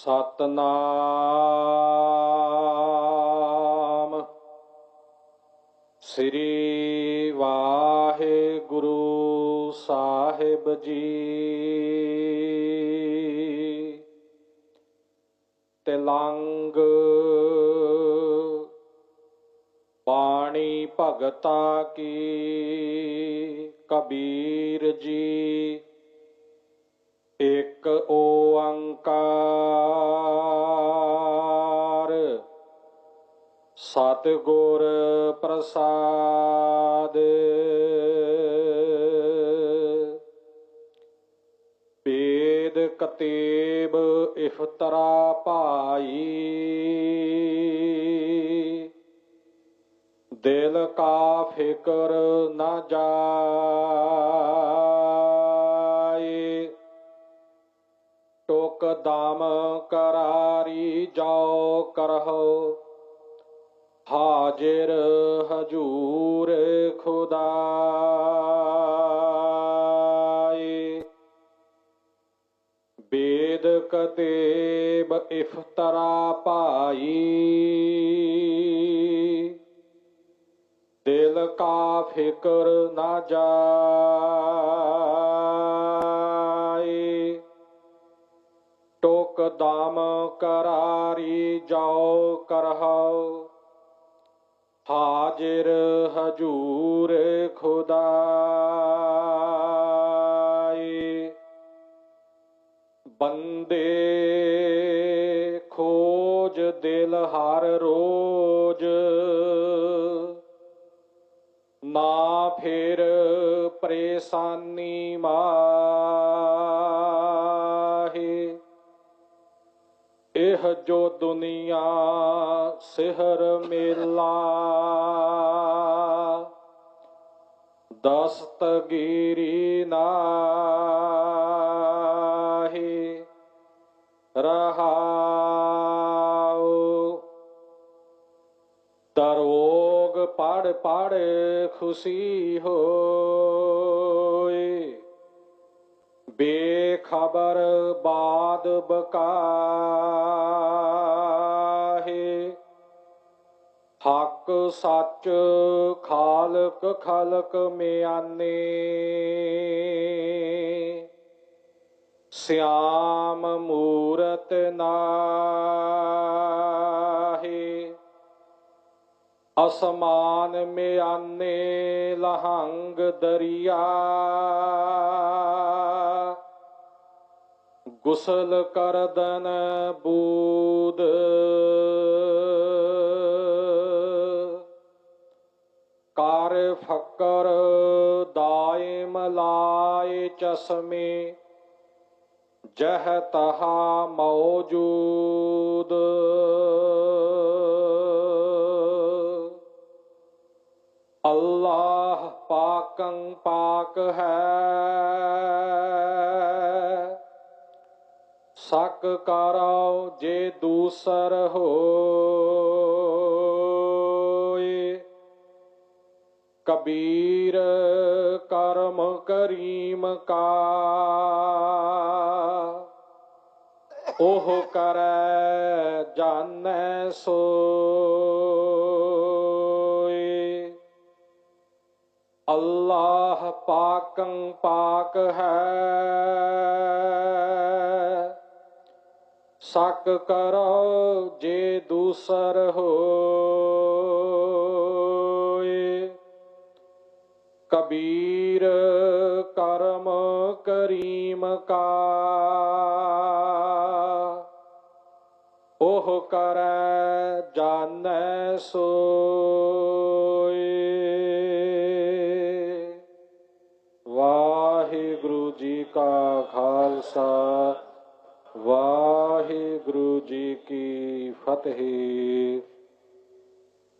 ਸਤਨਾਮ। ਸ੍ਰੀ ਵਾਹਿਗੁਰੂ ਸਾਹਿਬ ਜੀ। ਤਿਲੰਗ ਬਾਣੀ ਭਗਤਾ ਕੀ ਕਬੀਰ ਜੀ ਇਕ ਓੰਕਾਰ ਸਤਿਗੁਰ ਪ੍ਰਸਾਦ। ਬੇਦ ਕਤੇਬ ਇਫਤਰਾ ਭਾਈ। ਦਿਲ ਕਾ ਫਿਕਰ ਨਾ ਜਾਏ। ਟੋਕ ਦਾਮ ਕਰਾਰੀ ਜਾਓ ਕਰਹੁ। ਹਾਜ਼ਰ ਹਜੂਰ ਖੁਦਾਏ। ਬੇਦ ਕਤੇਬ ਇਫਤਰਾ ਪਾਈ ਦਿਲ ਕਾ ਫਿਕਰ ਨਾ ਜਾਏ। ਟੋਕ ਦਾਮ ਕਰਾਰੀ ਜਾਓ ਕਰਹੁ ਹਾਜ਼ਰ ਹਜੂਰ ਖੁਦਾਏ ਬੰਦੇ ਖੋਜ ਦਿਲ ਹਰ ਰੋਜ। ਨਾ ਫਿਰ ਪਰੇਸ਼ਾਨੀ ਮਾਹੇ ਇਹ ਜੋ ਦੁਨੀਆ ਸਿਹਰ ਮੇਲਾ। ਦਸਤਗੀਰੀ ਨਾਹੀ ਰਹਾਉ। ਦਰੋਗ ਪੜ ਪੜ ਖੁਸ਼ੀ ਹੋਏ ਬੇ ਖਬਰ ਬਾਦ ਬਕਾਹੇ। ਹੱਕ ਸੱਚ ਖਾਲਕ ਖਲਕ ਮਿਆਨੇ। ਸਿਆਮ ਮੂਰਤ ਨਾਹੀ। ਅਸਮਾਨ ਮਿਆਨੇ ਲਹੰਗ ਦਰਿਆ। ਗੁਸਲ ਕਰਦਨ ਬੂਦ। ਕਰ ਫਕਰ ਦਾਇਮ ਲਾਏ ਚਸ਼ਮੇ, ਜਹ ਤਹਾ ਮੌਜੂਦ। ਅੱਲਾਹ ਪਾਕੰ ਪਾਕ ਹੈ। ਸਕ ਕਰੋ ਜੇ ਦੂਸਰ ਹੋਏ। ਕਬੀਰ ਕਰਮ ਕਰੀਮ ਕਾ, ਉਹ ਕਰੈ ਜਾਣੈ ਸੋਏ। ਅੱਲਾਹ ਪਾਕੰ ਪਾਕ ਹੈ। ਸਕ ਕਰੋ ਜੇ ਦੂਸਰ ਹੋਏ। ਕਬੀਰ ਕਰਮ ਕਰੀਮ ਕਾ। ਉਹ ਕਰੈ ਜਾਣੈ ਸੋਏ। ਵਾਹਿਗੁਰੂ ਜੀ ਕਾ ਖਾਲਸਾ। ਵਾਹਿਗੁਰੂ ਜੀ ਕੀ ਫਤਿਹ।